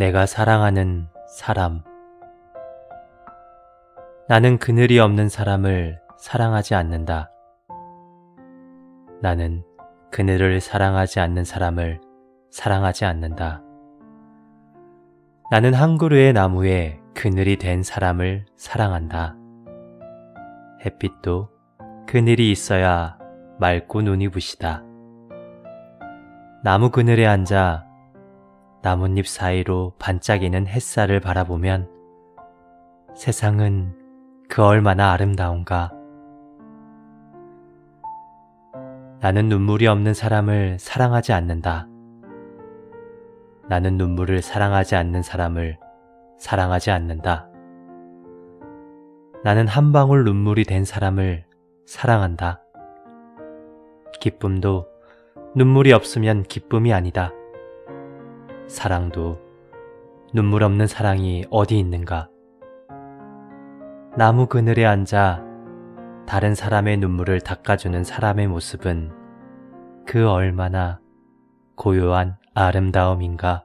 내가 사랑하는 사람. 나는 그늘이 없는 사람을 사랑하지 않는다. 나는 그늘을 사랑하지 않는 사람을 사랑하지 않는다. 나는 한 그루의 나무에 그늘이 된 사람을 사랑한다. 햇빛도 그늘이 있어야 맑고 눈이 부시다. 나무 그늘에 앉아 나뭇잎 사이로 반짝이는 햇살을 바라보면 세상은 그 얼마나 아름다운가. 나는 눈물이 없는 사람을 사랑하지 않는다. 나는 눈물을 사랑하지 않는 사람을 사랑하지 않는다. 나는 한 방울 눈물이 된 사람을 사랑한다. 기쁨도 눈물이 없으면 기쁨이 아니다. 사랑도 눈물 없는 사랑이 어디 있는가? 나무 그늘에 앉아 다른 사람의 눈물을 닦아주는 사람의 모습은 그 얼마나 고요한 아름다움인가?